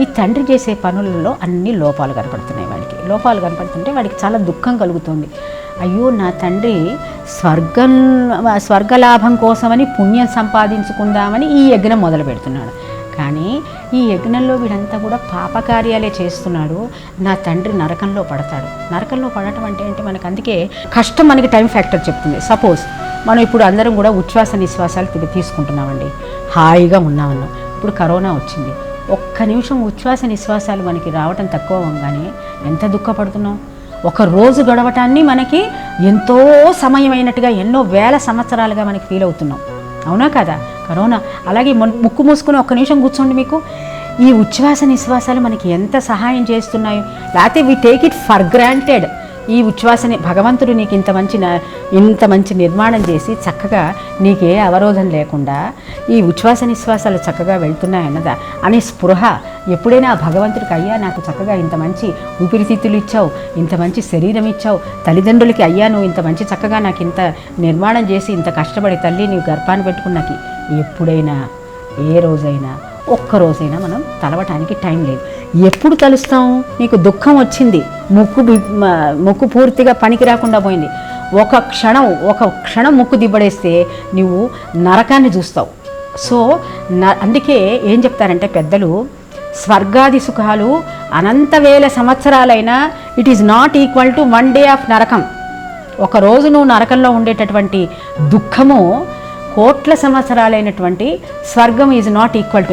ఈ తండ్రి చేసే పనులలో అన్ని లోపాలు కనపడుతున్నాయి వాడికి. లోపాలు కనపడుతుంటే వాడికి చాలా దుఃఖం కలుగుతుంది. అయ్యో నా తండ్రి స్వర్గం స్వర్గలాభం కోసమని పుణ్యం సంపాదించుకుందామని ఈ యజ్ఞం మొదలు పెడుతున్నాడు. కానీ ఈ యజ్ఞంలో వీడంతా కూడా పాపకార్యాలే చేస్తున్నాడు. నా తండ్రి నరకంలో పడతాడు. నరకంలో పడటం అంటే అంటే మనకు అందుకే కష్టం మనకి టైం ఫ్యాక్టర్ చెప్తుంది. సపోజ్ మనం ఇప్పుడు అందరం కూడా ఉచ్ఛ్వాస నిశ్వాసాలు తీసుకుంటున్నామండి. హాయిగా ఉన్నామన్నాం. ఇప్పుడు కరోనా వచ్చింది. ఒక్క నిమిషం ఉచ్ఛ్వాస నిశ్వాసాలు మనకి రావటం తక్కువ అవ్వగానే ఎంత దుఃఖపడుతున్నాం? ఒక రోజు గడవటాన్ని మనకి ఎంతో సమయమైనట్టుగా ఎన్నో వేల సంవత్సరాలుగా మనకి ఫీల్ అవుతున్నాం. అవునా కదా? కరోనా. అలాగే ముక్కు మూసుకుని ఒక్క నిమిషం కూర్చోండి మీకు. ఈ ఉచ్ఛ్వాస నిశ్వాసాలు మనకి ఎంత సహాయం చేస్తున్నాయో. లేకపోతే we take it for granted ఈ ఉచ్ఛ్వాసని భగవంతుడు నీకు ఇంత మంచి ఇంత మంచి నిర్మాణం చేసి చక్కగా నీకే అవరోధం లేకుండా ఈ ఉచ్ఛ్వాస నిశ్వాసాలు చక్కగా వెళ్తున్నాయన్నదా? అనే స్పృహ. ఎప్పుడైనా ఆ భగవంతుడికి అయ్యా నాకు చక్కగా ఇంత మంచి ఊపిరితిత్తులు ఇచ్చావు ఇంత మంచి శరీరం ఇచ్చావు తల్లిదండ్రులకి అయ్యా నువ్వు ఇంత మంచి చక్కగా నాకు ఇంత నిర్మాణం చేసి ఇంత కష్టపడి తల్లి నీవు గర్భాన్ని పెట్టుకున్నాకి ఎప్పుడైనా ఏ రోజైనా ఒక్క రోజైనా మనం తలవటానికి టైం లేదు. ఎప్పుడు తలుస్తాం? నీకు దుఃఖం వచ్చింది. ముక్కు ముక్కు పూర్తిగా పనికి రాకుండా పోయింది. ఒక క్షణం ఒక క్షణం ముక్కు దిబ్బడేస్తే నువ్వు నరకాన్ని చూస్తావు. సో న అందుకే ఏం చెప్తారంటే పెద్దలు స్వర్గాది సుఖాలు అనంత వేల సంవత్సరాలైనా it is not equal to one day of నరకం. ఒక రోజు నువ్వు నరకంలో ఉండేటటువంటి దుఃఖము కోట్ల సంవత్సరాలైనటువంటి స్వర్గం ఈజ్ నాట్ ఈక్వల్ టు